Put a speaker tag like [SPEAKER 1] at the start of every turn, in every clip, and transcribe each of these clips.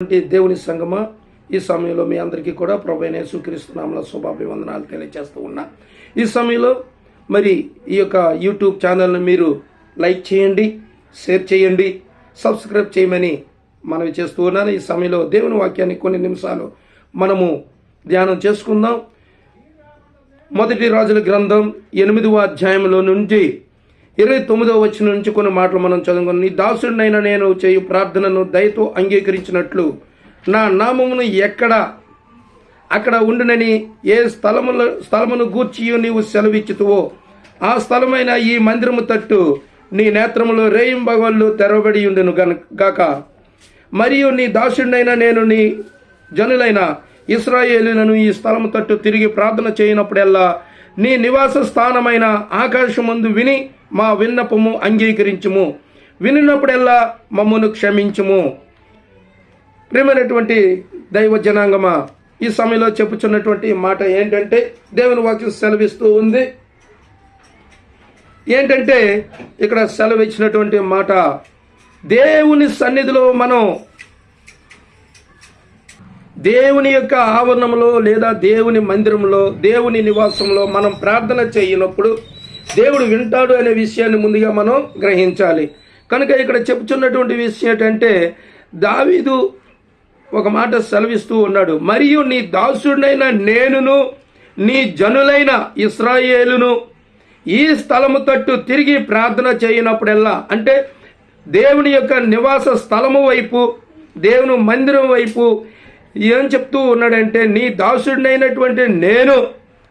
[SPEAKER 1] దేవుని సంగమా? ఈ సమయంలో మీ అందరికీ కూడా ప్రభు యేసుక్రీస్తునామల శుభాభివందనాలు తెలియజేస్తూ ఉన్నా. ఈ సమయంలో మరి ఈ యొక్క యూట్యూబ్ ఛానల్ని మీరు లైక్ చేయండి షేర్ చేయండి సబ్స్క్రైబ్ చేయమని మనవి చేస్తూ ఉన్నాను. ఈ సమయంలో దేవుని వాక్యాన్ని కొన్ని నిమిషాలు మనము ధ్యానం చేసుకుందాం. మొదటి రాజుల గ్రంథం ఎనిమిదవ అధ్యాయంలో నుంచి ఇరవై తొమ్మిదవ వచ్చిన నుంచి కొన్ని మాటలు మనం చదువుకుని నీ దాసుడినైనా నేను చేయు ప్రార్థనను దయతో అంగీకరించినట్లు నా నామమును ఎక్కడ అక్కడ ఉండునని ఏ స్థలముల స్థలమును గూర్చి నీవు సెలవిచ్చుతువో. ఆ స్థలమైన ఈ మందిరము తట్టు నీ నేత్రములో రేయింబగళ్ళు తెరవబడి ఉండును గాక. మరియు నీ దాసుడినైనా నేను నీ జనులైన ఇస్రాయేలులను ఈ స్థలము తట్టు తిరిగి ప్రార్థన చేయనప్పుడెల్లా నీ నివాస స్థానమైన ఆకాశమందు విని మా విన్నపము అంగీకరించుము. వినినప్పుడెల్లా మమ్మను క్షమించుము. ప్రియమైనటువంటి దైవ జనాంగమా ఈ సమయంలో చెప్పుచున్నటువంటి మాట ఏంటంటే దేవుని వాక్యం సెలవిస్తూ ఉంది. ఏంటంటే ఇక్కడ సెలవు ఇచ్చినటువంటి మాట దేవుని సన్నిధిలో మనం దేవుని యొక్క ఆవరణంలో లేదా దేవుని మందిరంలో దేవుని నివాసంలో మనం ప్రార్థన చేయనప్పుడు దేవుడు వింటాడు అనే విషయాన్ని ముందుగా మనం గ్రహించాలి. కనుక ఇక్కడ చెప్తున్నటువంటి విషయం ఏంటంటే దావీదు ఒక మాట సెలవిస్తూ ఉన్నాడు. మరియు నీ దాసుడైన నేనును నీ జనులైన ఇస్రాయేలును ఈ స్థలము తట్టు తిరిగి ప్రార్థన చేయనప్పుడెల్లా అంటే దేవుని యొక్క నివాస స్థలము వైపు దేవుని మందిరం వైపు ఏం చెప్తూ ఉన్నాడంటే నీ దాసుడినైనటువంటి నేను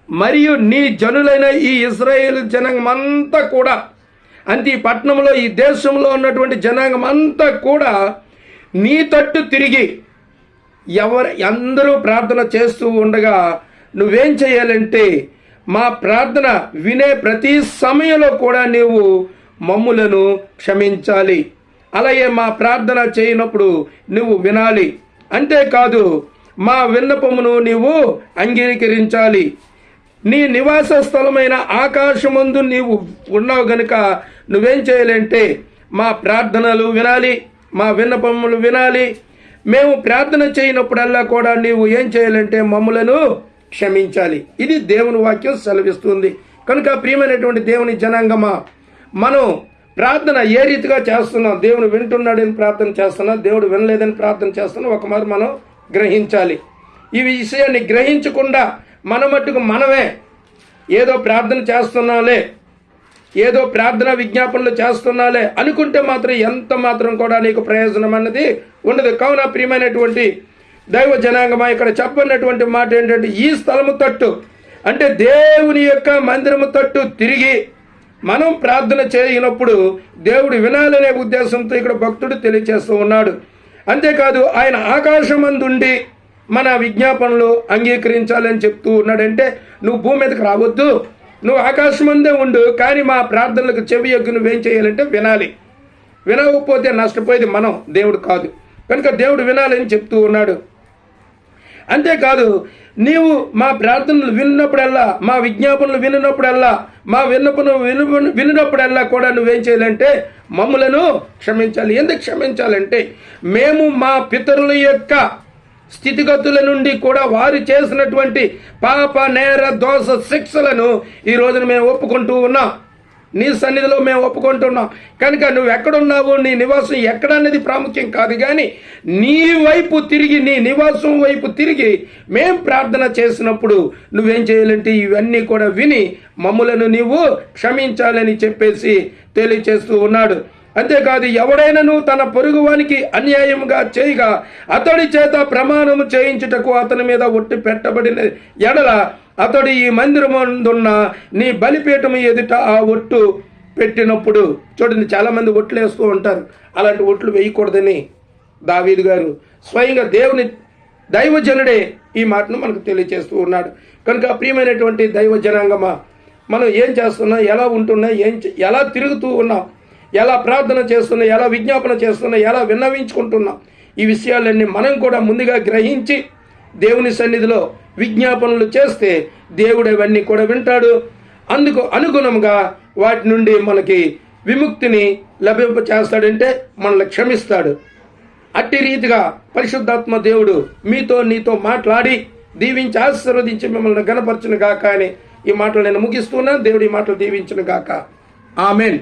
[SPEAKER 1] మరియు నీ జనులైన ఈ ఇజ్రాయేల్ జనాంగం అంతా కూడా అంటే ఈ పట్టణంలో ఈ దేశంలో ఉన్నటువంటి జనాంగం అంతా కూడా నీ తట్టు తిరిగి ఎవరు అందరూ ప్రార్థన చేస్తూ ఉండగా నువ్వేం చేయాలంటే మా ప్రార్థన వినే ప్రతి సమయంలో కూడా నీవు మమ్ములను క్షమించాలి. అలాగే మా ప్రార్థన చేయనప్పుడు నువ్వు వినాలి. అంతేకాదు మా విన్నపమును నీవు అంగీకరించాలి. నీ నివాస స్థలమైన ఆకాశమందు నీవు ఉన్నావు గనుక నువ్వేం చేయాలంటే మా ప్రార్థనలు వినాలి మా విన్నపములు వినాలి. మేము ప్రార్థన చేయనప్పుడల్లా కూడా నీవు ఏం చేయాలంటే మమ్ములను క్షమించాలి. ఇది దేవుని వాక్యం సెలవిస్తుంది. కనుక ప్రియమైనటువంటి దేవుని జనాంగమా మనం ప్రార్థన ఏ రీతిగా చేస్తున్నాం? దేవుడు వింటున్నాడని ప్రార్థన చేస్తున్నాం దేవుడు వినలేదని ప్రార్థన చేస్తున్నాం ఒక మరి మనం గ్రహించాలి. ఈ విషయాన్ని గ్రహించకుండా మన మట్టుకు మనమే ఏదో ప్రార్థన చేస్తున్నాలే ఏదో ప్రార్థన విజ్ఞాపనలు చేస్తున్నాలే అనుకుంటే మాత్రం ఎంత మాత్రం కూడా నీకు ప్రయోజనం అన్నది ఉండదు. కావున ప్రియమైనటువంటి దైవ జనాంగమా ఇక్కడ చెప్పినటువంటి మాట ఏంటంటే ఈ స్థలము తట్టు అంటే దేవుని యొక్క మందిరము తట్టు తిరిగి మనం ప్రార్థన చేయనప్పుడు దేవుడు వినాలనే ఉద్దేశంతో ఇక్కడ భక్తుడు తెలియచేస్తూ ఉన్నాడు. అంతేకాదు ఆయన ఆకాశమందుండి మన విజ్ఞాపనలు అంగీకరించాలని చెప్తూ ఉన్నాడంటే నువ్వు భూమి మీదకి రావద్దు. నువ్వు ఆకాశముందే ఉండు కానీ మా ప్రార్థనలకు చెవి ఎగ్గు నువ్వేం చేయాలంటే వినాలి. వినకపోతే నష్టపోయేది మనం దేవుడు కాదు. కనుక దేవుడు వినాలని చెప్తూ ఉన్నాడు. అంతేకాదు నీవు మా ప్రార్థనలు విన్నప్పుడల్లా మా విజ్ఞాపనలు విన్నప్పుడల్లా మా విన్నపను విను విన్నప్పుడల్లా కూడా నువ్వేం చేయాలంటే మమ్ములను క్షమించాలి. ఎందుకు క్షమించాలంటే మేము మా పితరుల యొక్క స్థితిగతుల నుండి కూడా వారు చేసినటువంటి పాప నేర దోష శిక్షలను ఈ రోజున మేము ఒప్పుకుంటూ ఉన్నాం. నీ సన్నిధిలో మేము ఒప్పుకుంటున్నాం. కనుక నువ్వు ఎక్కడున్నావు నీ నివాసం ఎక్కడ అనేది ప్రాముఖ్యం కాదు కానీ నీ వైపు తిరిగి నీ నివాసం వైపు తిరిగి మేం ప్రార్థన చేసినప్పుడు నువ్వేం చేయాలంటే ఇవన్నీ కూడా విని మమ్ములను నీవు క్షమించాలని చెప్పేసి తెలియచేస్తూ ఉన్నాడు. అంతేకాదు ఎవడైనను తన పొరుగువానికి అన్యాయముగా చేయగా అతడి చేత ప్రమాణము చేయించుటకు అతని మీద ఒట్టి పెట్టబడిన ఎడల అతడు ఈ మందిరమందున్న నీ బలిపీఠము ఎదుట ఆ ఒట్టు పెట్టినప్పుడు చూడండి చాలామంది ఒట్లు వేస్తూ ఉంటారు. అలాంటి ఒట్లు వేయకూడదని దావీదు గారు స్వయంగా దేవుని దైవజనుడే ఈ మాటను మనకు తెలియచేస్తూ ఉన్నాడు. కనుక ప్రియమైనటువంటి దైవ జనాంగమా మనం ఏం చేస్తున్నాం ఎలా ఉంటున్నాం ఏం ఎలా తిరుగుతూ ఉన్నాం ఎలా ప్రార్థన చేస్తున్నా ఎలా విజ్ఞాపన చేస్తున్నా ఎలా విన్నవించుకుంటున్నాం ఈ విషయాలన్నీ మనం కూడా ముందుగా గ్రహించి దేవుని సన్నిధిలో విజ్ఞాపనలు చేస్తే దేవుడు అవన్నీ కూడా వింటాడు. అందుకు అనుగుణంగా వాటి నుండి మనకి విముక్తిని లభింప చేస్తాడంటే మనల్ని క్షమిస్తాడు. అట్టి రీతిగా పరిశుద్ధాత్మ దేవుడు మీతో నీతో మాట్లాడి దీవించి ఆశీర్వదించి మిమ్మల్ని గనపరచును గాక అని ఈ మాటలు నేను ముగిస్తున్నాను. దేవుడి ఈ మాటలు దీవించును గాక. ఆమెన్.